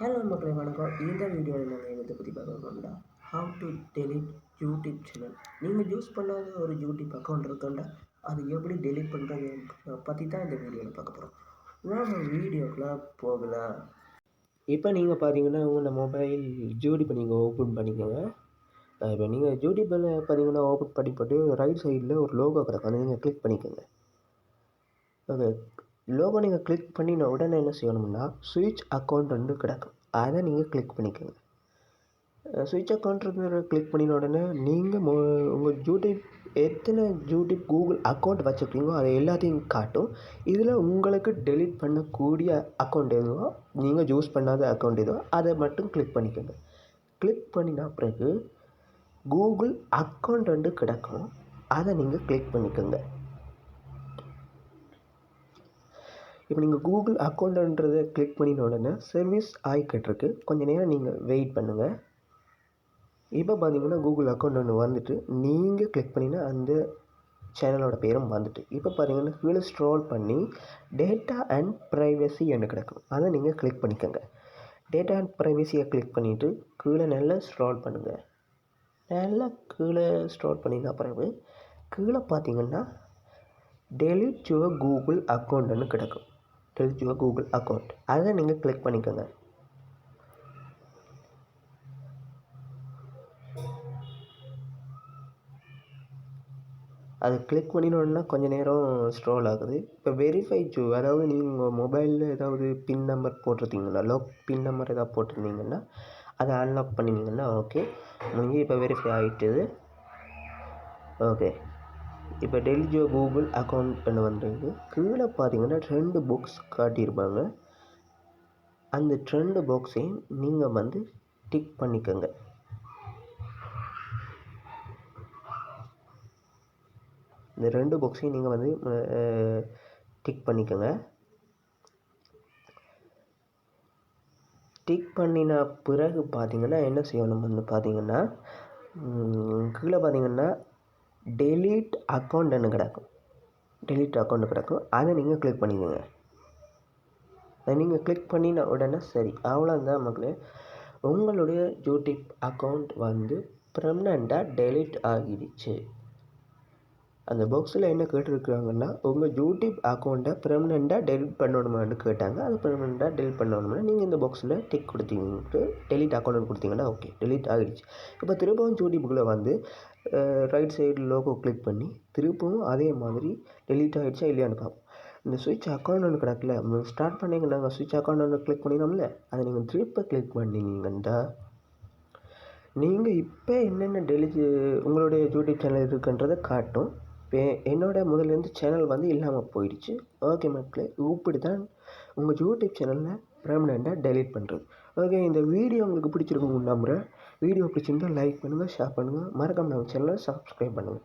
Hello மக்களை வணக்கம். இந்த வீடியோவில் நாங்கள் எதை பற்றி பார்க்க போகிறோம்டா how to delete YouTube channel நீங்கள் யூஸ் பண்ணாத ஒரு யூடியூப் அக்கௌண்ட் இருக்கண்டா அது எப்படி டெலிட் பண்ணுறது பற்றி தான் இந்த வீடியோவில் பார்க்க போகிறோம் வாங்க வீடியோக்குள்ளே போகலாம். இப்போ நீங்கள் பார்த்தீங்கன்னா உங்கள் மொபைல் ஜூடிப்பை நீங்கள் ஓப்பன் பண்ணிக்கோங்க. இப்போ நீங்கள் ஜூடிப்பில் பார்த்தீங்கன்னா ஓப்பன் பண்ணி போட்டு ரைட் சைடில் ஒரு லோகோ கிடக்கும் அதை நீங்கள் கிளிக் பண்ணிக்கோங்க. ஓகே லோகோ நீங்கள் கிளிக் பண்ணின உடனே என்ன செய்யணும்னா சுவிட்ச் அக்கௌண்ட் வந்து கிடக்கும் அதை நீங்கள் கிளிக் பண்ணிக்கோங்க. சுவிட்ச் அக்கௌண்ட் கிளிக் பண்ணின உடனே நீங்கள் மோ உங்கள் யூடியூப் எத்தனை யூடியூப் கூகுள் அக்கௌண்ட் வச்சுருக்கீங்களோ அதை எல்லாத்தையும் காட்டும். இதில் உங்களுக்கு டெலிட் பண்ணக்கூடிய அக்கௌண்ட் எதுவோ நீங்கள் யூஸ் பண்ணாத அக்கௌண்ட் எதுவோ அதை மட்டும் கிளிக் பண்ணிக்கோங்க. கிளிக் பண்ணின பிறகு கூகுள் அக்கௌண்ட் வந்து கிடக்கும். அதை நீங்கள் கிளிக் பண்ணிக்கோங்க. இப்போ நீங்கள் கூகுள் அக்கௌண்ட்டுன்றதை கிளிக் பண்ணின உடனே சர்வீஸ் ஆகிக்கிட்டுருக்கு கொஞ்சம் நேரம் நீங்கள் வெயிட் பண்ணுங்கள் இப்போ பார்த்தீங்கன்னா கூகுள் அக்கௌண்ட் ஒன்று வந்துட்டு நீங்கள் கிளிக் பண்ணினா அந்த சேனலோட பேரும் வந்துட்டு. இப்போ பார்த்தீங்கன்னா கீழே ஸ்ட்ரோல் பண்ணி டேட்டா அண்ட் ப்ரைவசி என்று கிடக்கும். அதை நீங்கள் கிளிக் பண்ணிக்கோங்க. டேட்டா அண்ட் ப்ரைவசியை கிளிக் பண்ணிவிட்டு கீழே நல்லா ஸ்ட்ரோல் பண்ணுங்கள் நல்லா கீழே ஸ்ட்ரோல் பண்ணின பிறகு கீழே பார்த்தீங்கன்னா டெலிட் யுவர் கூகுள் அக்கௌண்ட்டுன்னு கிடக்கும். டெலிட் யுவர் கூகுள் அக்கௌண்ட் அதை நீங்கள் கிளிக் பண்ணிக்கோங்க. அது கிளிக் பண்ணினோன்னா கொஞ்சம் நேரம் ஸ்ட்ரோல் ஆகுது. இப்போ வெரிஃபை ஜூ அதாவது நீங்கள் உங்கள் மொபைலில் ஏதாவது பின் நம்பர் போட்டிருந்தீங்கன்னா லாக் பின் நம்பர் ஏதாவது போட்டிருந்தீங்கன்னா அதை அன்லாக் பண்ணிங்கன்னா ஓகே முடிஞ்சு இப்போ வெரிஃபை ஆகிட்டுது ஓகே இப்போ டெலிஜியோ கூகுள் அக்கௌண்ட் பண்ண வந்துருக்கு கீழே பார்த்தீங்கன்னா ட்ரெண்டு புக்ஸ் காட்டியிருப்பாங்க. அந்த ட்ரெண்டு பாக்ஸையும் நீங்கள் வந்து டிக் பண்ணிக்கோங்க. இந்த ரெண்டு பாக்ஸையும் நீங்கள் வந்து டிக் பண்ணிக்கோங்க. டிக் பண்ணின பிறகு பார்த்தீங்கன்னா என்ன செய்யணும் வந்து பார்த்தீங்கன்னா கீழே பார்த்தீங்கன்னா டெலீட் அக்கௌண்ட்டுன்னு கிடக்கும். டெலீட் அக்கௌண்ட் கிடக்கும். அதை நீங்கள் கிளிக் பண்ணிக்கோங்க. அதை நீங்கள் கிளிக் பண்ணின உடனே சரி அவ்வளோதான் மக்களே. உங்களுடைய யூடியூப் அக்கௌண்ட் வந்து பெர்மனண்ட்டாக டெலிட் ஆகிடுச்சு. அந்த பாக்ஸில் என்ன கேட்டிருக்காங்கன்னா உங்கள் யூடியூப் அக்கௌண்ட்டை பெர்மனெண்ட்டாக டெலிட் பண்ணணுமான்னு கேட்டாங்க. அது பெர்மனெண்ட்டாக டெலிட் பண்ணணும்னா நீங்கள் இந்த பாக்ஸில் டிக் கொடுத்தீங்கன்ட்டு டெலிட் அக்கௌண்ட் கொடுத்தீங்கன்னா ஓகே டெலிட் ஆகிடுச்சு இப்போ திரும்பவும் யூடியூப்புக்குள்ளே வந்து ரைட் சைடு லோகோ கிளிக் பண்ணி திருப்பவும் அதே மாதிரி டெலிட் ஆகிடுச்சா இல்லையான்னு பார்ப்போம் இந்த சுவிட்ச் அக்கௌண்ட் ஒன்று கிடக்கல ஸ்டார்ட் பண்ணிங்க நாங்கள் சுவிட்ச் அக்கௌண்ட் ஒன்று கிளிக் பண்ணினோம்ல அதை நீங்கள் திருப்ப கிளிக் பண்ணிங்கன்னா நீங்கள் இப்போ என்னென்ன டெலிட் உங்களுடைய யூடியூப் சேனல் இருக்குன்றதை காட்டும். இப்போ என்னோட முதலேருந்து சேனல் வந்து இல்லாமல் போயிடுச்சு. ஓகே மக்களே இப்படி தான் உங்கள் யூடியூப் சேனலில் பெர்மனெண்ட்டாக டெலீட் பண்ணுறது ஓகே இந்த வீடியோ உங்களுக்கு பிடிச்சிருக்கும் நம்புகிறேன் வீடியோ பிடிச்சிருந்தால் லைக் பண்ணுங்கள் ஷேர் பண்ணுங்கள் மறக்காமல் நம்ம சேனலை சப்ஸ்கிரைப் பண்ணுங்கள்